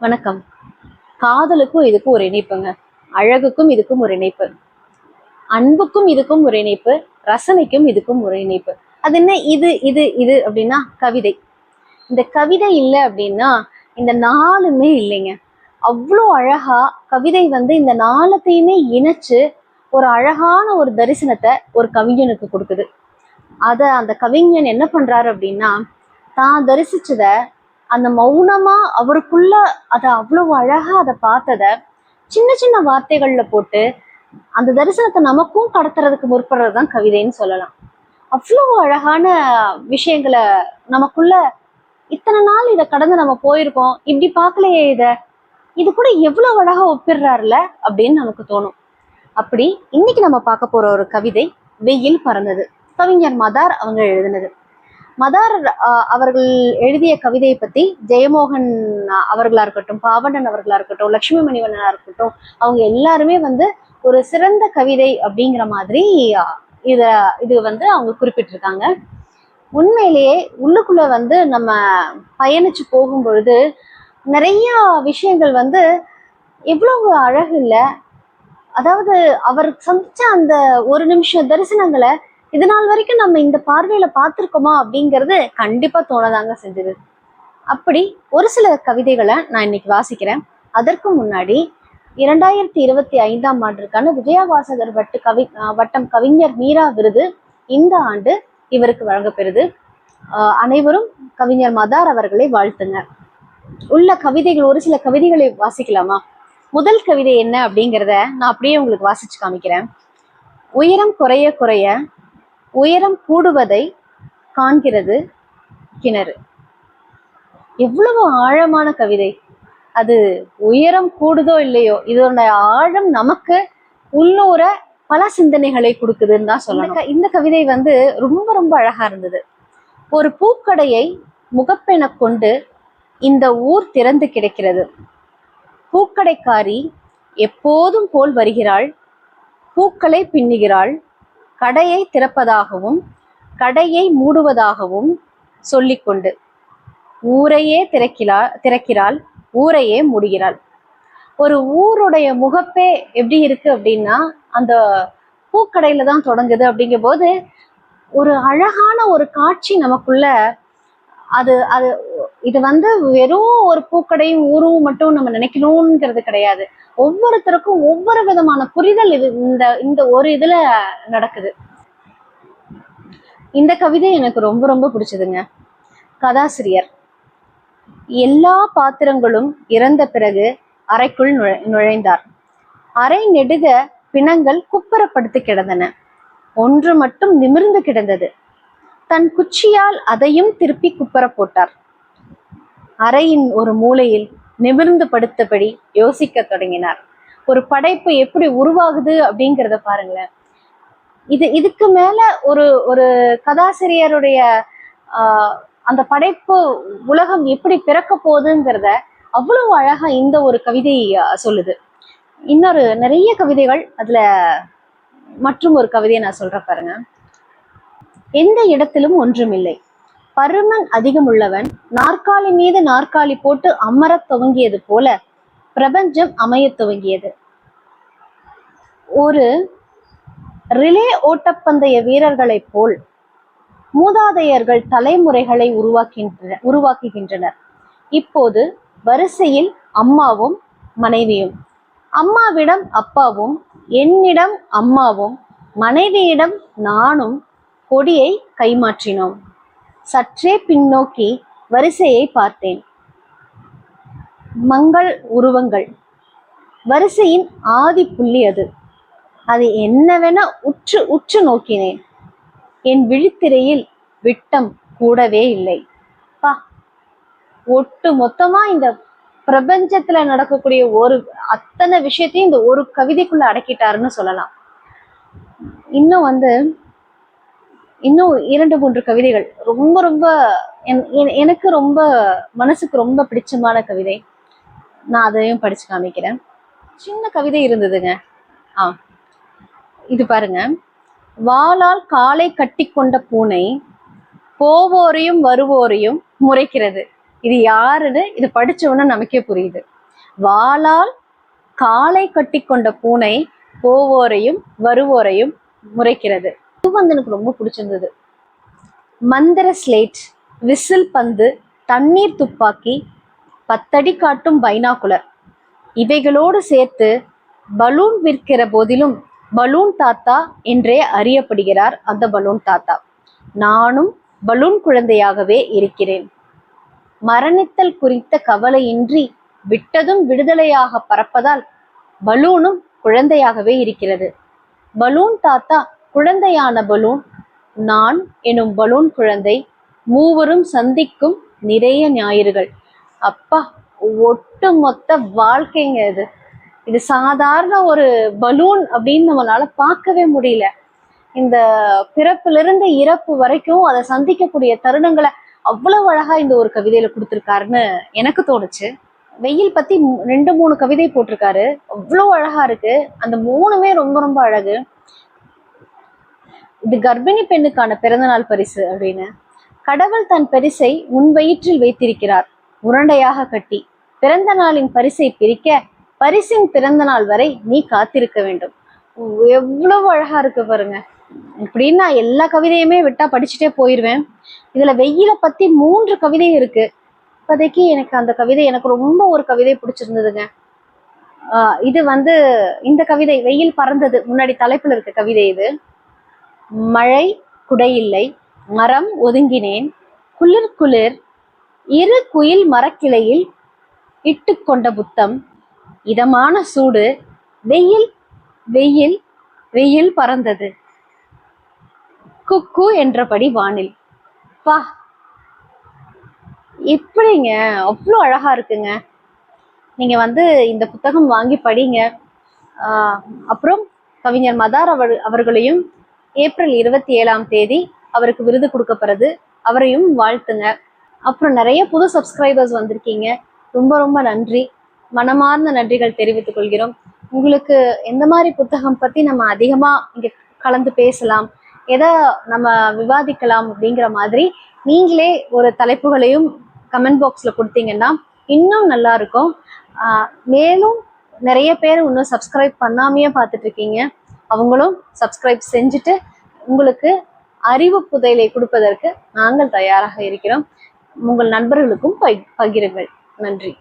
வணக்கம். காதலுக்கும் இதுக்கும் ஒரு இணைப்புங்க. அழகுக்கும் இதுக்கும் ஒரு இணைப்பு. அன்புக்கும் இதுக்கும் ஒரு இணைப்பு. ரசனைக்கும் இதுக்கும் ஒரு இணைப்பு. அது என்ன? இது இது இது அப்படின்னா கவிதை. இந்த கவிதை இல்லை அப்படின்னா இந்த நாளுமே இல்லைங்க. அவ்வளோ அழகா கவிதை வந்து இந்த நாளத்தையுமே இணைச்சு ஒரு அழகான ஒரு தரிசனத்தை ஒரு கவிஞனுக்கு கொடுக்குது. அதை அந்த கவிஞன் என்ன பண்றாரு அப்படின்னா தான் தரிசிச்சத அந்த மௌனமா அவருக்குள்ள அதை அவ்வளவு அழகா அதை பார்த்தத சின்ன சின்ன வார்த்தைகள்ல போட்டு அந்த தரிசனத்தை நமக்கும் கடத்துறதுக்கு முற்படுறது தான் கவிதைன்னு சொல்லலாம். அவ்வளவு அழகான விஷயங்களை நமக்குள்ள இத்தனை நாள் இதை கடந்து நம்ம போயிருக்கோம். இப்படி பார்க்கலையே இதை. இது கூட எவ்வளவு அழகா ஒப்பிடுறாருல அப்படின்னு நமக்கு தோணும். அப்படி இன்னைக்கு நம்ம பார்க்க போற ஒரு கவிதை வெயில் பறந்தது கவிஞர் மதார் அவங்க எழுதினது. மதார் அவர்கள் எழுதிய கவிதையை பத்தி ஜெயமோகன் அவர்களாக அவர்களா இருக்கட்டும் பாவண்ணன் அவர்களா இருக்கட்டும் லட்சுமி மணிவண்ணனா இருக்கட்டும் அவங்க எல்லாருமே வந்து ஒரு சிறந்த கவிதை அப்படிங்கிற மாதிரி இதை இத இது வந்து அவங்க குறிப்பிட்டிருக்காங்க. உண்மையிலேயே உள்ளுக்குள்ள வந்து நம்ம பயணிச்சு போகும் பொழுது நிறைய விஷயங்கள் வந்து எவ்வளவு அழகு இல்லை. அதாவது அவர் சந்திச்ச அந்த ஒரு நிமிஷம் தரிசனங்களை இது நாள் வரைக்கும் நம்ம இந்த பார்வையில பார்த்துருக்கோமா அப்படிங்கிறது கண்டிப்பா தோணதாங்க செஞ்சது. அப்படி ஒரு சில கவிதைகளை நான் இன்னைக்கு வாசிக்கிறேன். அதற்கு முன்னாடி இரண்டாயிரத்தி இருபத்தி ஐந்தாம் ஆண்டிற்கான விஜயவாசகர் வட்டு கவி வட்டம் கவிஞர் மீரா விருது இந்த ஆண்டு இவருக்கு வழங்கப்பெறுது அனைவரும் கவிஞர் மதார் அவர்களை வாழ்த்துங்க. உள்ள கவிதைகள் ஒரு சில கவிதைகளை வாசிக்கலாமா? முதல் கவிதை என்ன அப்படிங்கிறத நான் அப்படியே உங்களுக்கு வாசிச்சு காமிக்கிறேன். உயரம் குறைய குறைய உயரம் கூடுவதை காண்கிறது கிணறு. எவ்வளவு ஆழமான கவிதை. அது உயரம் கூடுதோ இல்லையோ இதோட ஆழம் நமக்கு உள்ளூர பல சிந்தனைகளை கொடுக்குதுன்னு தான் சொல்லணும். இந்த கவிதை வந்து ரொம்ப ரொம்ப அழகா இருந்தது. ஒரு பூக்கடையை முகப்பென கொண்டு இந்த ஊர் திறந்து கிடக்கிறது. பூக்கடைக்காரி எப்போதும் போல் வருகிறாள் பூக்களை பின்னுகிறாள் கடையை திறப்பதாகவும் கடையை மூடுவதாகவும் சொல்லிக்கொண்டு ஊரையே திறக்கிறா திறக்கிறாள் ஊரையே மூடுகிறாள். ஒரு ஊருடைய முகப்பே எப்படி இருக்கு அப்படின்னா அந்த பூக்கடையில தான் தொடங்குது அப்படிங்கும் போது ஒரு அழகான ஒரு காட்சி நமக்குள்ள அது அது இது வந்து வெறும் ஒரு பூக்கடையும் ஊரும் மட்டும் நம்ம நினைக்கணுங்கிறது கிடையாது. ஒவ்வொருத்தருக்கும் ஒவ்வொரு விதமான புரிதல் இது இந்த இந்த ஒரு இதுல நடக்குது. இந்த கவிதை எனக்கு ரொம்ப ரொம்ப பிடிச்சதுங்க. கதாசிரியர். எல்லா பாத்திரங்களும் இறந்த பிறகு அறைக்குள் நுழை- நுழைந்தார். அறை நெடுக பிணங்கள் குப்பரப்படுத்து கிடந்தன. ஒன்று மட்டும் நிமிர்ந்து கிடந்தது. தன் குச்சியால் அதையும் திருப்பி குப்பர போட்டார். அறையின் ஒரு மூலையில் நிமிர்ந்து படுத்தபடி யோசிக்க தொடங்கினார். ஒரு படைப்பு எப்படி உருவாகுது அப்படிங்கிறத பாருங்களேன். இது இதுக்கு மேல ஒரு ஒரு கதாசிரியருடைய ஆஹ், அந்த படைப்பு உலகம் எப்படி பிறக்க போகுதுங்கிறத அவ்வளவு அழகா இந்த ஒரு கவிதை சொல்லுது. இன்னொரு நிறைய கவிதைகள் அதுல மற்றும் ஒரு கவிதையை நான் சொல்றேன் பாருங்க. எந்த இடத்திலும் ஒன்றுமில்லை. பருமன் அதிகமுள்ளவன் நாற்காலி மீது நாற்காலி போட்டு அமரத் துவங்கியது போல பிரபஞ்சம் அமையத் துவங்கியது. ஒரு ரிலே ஓட்டப்பந்தய வீரர்களைப் போல் மூதாதையர்கள் தலைமுறைகளை உருவாக்கின்ற உருவாக்குகின்றனர். இப்போது வரிசையில் அம்மாவும் மனைவியும். அம்மாவிடம் அப்பாவும் என்னிடம் அம்மாவும் மனைவியிடம் நானும் கொடியை கைமாற்றினோம். சற்றே பின்னோக்கி வரிசையை பார்த்தேன். மங்கள் உருவங்கள். வரிசையின் ஆதி புள்ளி அது. அது என்னவென உற்று உற்று நோக்கினேன். என் விழித்திரையில் விட்டம் கூடவே இல்லை. பா. ஒட்டு மொத்தமா இந்த பிரபஞ்சத்துல நடக்கக்கூடிய ஒரு அத்தனை விஷயத்தையும் இந்த ஒரு கவிதைக்குள்ள அடக்கிட்டாருன்னு சொல்லலாம். இன்னும் வந்து இன்னும் இரண்டு மூன்று கவிதைகள். ரொம்ப ரொம்ப என்- எனக்கு ரொம்ப மனசுக்கு ரொம்ப பிடிச்சமான கவிதை. நான் அதையும் படிச்சு காமிக்கிறேன். சின்ன கவிதை இருந்ததுங்க. ஆ இது பாருங்க. வாளால் காலை கட்டி கொண்ட பூனை போவோரையும் வருவோரையும் முறைக்கிறது. இது யாருன்னு இது படிச்ச நமக்கே புரியுது. வாளால் காலை கட்டி கொண்ட பூனை போவோரையும் வருவோரையும் முறைக்கிறது. இது வந்து எனக்கு ரொம்ப பிடிச்சிருந்தது. மந்திர ஸ்லேட் விசில் பந்து தண்ணீர் துப்பாக்கி பத்தடி காட்டும் பைனாகுலர். இவைகளோடு சேர்த்து பலூன் விற்கிற போதிலும் பலூன் தாத்தா என்றே அறியப்படுகிறார் அந்த பலூன் தாத்தா. நானும் பலூன் குழந்தையாகவே இருக்கிறேன். மரணித்தல் குறித்த கவலையின்றி விட்டதும் விடுதலையாக பறப்பதால் பலூனும் குழந்தையாகவே இருக்கிறது. பலூன் தாத்தா குழந்தையான பலூன் நான் எனும் பலூன் குழந்தை மூவரும் சந்திக்கும் நிறைய ஞாயிறுகள். அப்பா ஒட்டுமொத்த வாழ்க்கைங்க இது. இது சாதாரண ஒரு பலூன் அப்படின்னு நம்மளால பார்க்கவே முடியல. இந்த பிறப்பிலிருந்து இறப்பு வரைக்கும் அதை சந்திக்கக்கூடிய தருணங்களை அவ்வளவு அழகா இந்த ஒரு கவிதையில கொடுத்துருக்காருன்னு எனக்கு தோணுச்சு. வெயில் பத்தி ரெண்டு மூணு கவிதை போட்டிருக்காரு. அவ்வளோ அழகா இருக்கு. அந்த மூணுமே ரொம்ப ரொம்ப அழகு. இது கர்ப்பிணி பெண்ணுக்கான பிறந்தநாள் பரிசு அப்படின்னு. கடவுள் தன் பரிசை உன் வயிற்றில் வைத்திருக்கிறார். உருண்டையாக கட்டி பிறந்த நாளின் பரிசை பிரிக்க பரிசின் பிறந்த நாள் வரை நீ காத்திருக்க வேண்டும். எவ்வளவு அழகா இருக்கு பாருங்க. இப்படின்னு நான் எல்லா கவிதையுமே விட்டா படிச்சுட்டே போயிடுவேன் இதுல வெயில பத்தி மூன்று கவிதை இருக்கு. இப்போதைக்கு எனக்கு அந்த கவிதை எனக்கு ரொம்ப ஒரு கவிதை பிடிச்சிருந்ததுங்க. இது வந்து இந்த கவிதை வெயில் பறந்தது. முன்னாடி தலைப்புல இருக்க கவிதை இது. மழை குடையில்லை மரம் ஒதுங்கினேன். குளிர் குளிர் இரு குயில் மரக்கிளையில் இட்டு கொண்ட புத்தம். இதமான சூடு வெயில் வெயில் வெயில் பறந்தது. குக்கு என்றபடி வானில். பா எப்படிங்க? அவ்வளோ அழகா இருக்குங்க. நீங்க வந்து இந்த புத்தகம் வாங்கி படிங்க. அப்புறம் கவிஞர் மதார் அவர் அவர்களையும் ஏப்ரல் இருபத்தி ஏழாம் தேதி அவருக்கு விருது கொடுக்கப்படுறது. அவரையும் வாழ்த்துங்க. அப்புறம் நிறைய புது சப்ஸ்கிரைபர்ஸ் வந்திருக்கீங்க. ரொம்ப ரொம்ப நன்றி. மனமார்ந்த நன்றிகள் தெரிவித்துக் கொள்கிறோம். உங்களுக்கு எந்த மாதிரி புத்தகம் பத்தி நம்ம அதிகமா இங்க கலந்து பேசலாம் எதை நம்ம விவாதிக்கலாம் அப்படிங்கிற மாதிரி நீங்களே ஒரு தலைப்புகளையும் கமெண்ட் பாக்ஸ்ல கொடுத்தீங்கன்னா இன்னும் நல்லா இருக்கும். மேலும் நிறைய பேர் இன்னும் சப்ஸ்கிரைப் பண்ணாமையே பார்த்துட்டு இருக்கீங்க. அவங்களும் சப்ஸ்கிரைப் செஞ்சுட்டு உங்களுக்கு அறிவு புதையலை கொடுப்பதற்கு நாங்கள் தயாராக இருக்கிறோம். உங்கள் நண்பர்களுக்கும் பகி- பகிருங்கள். நன்றி.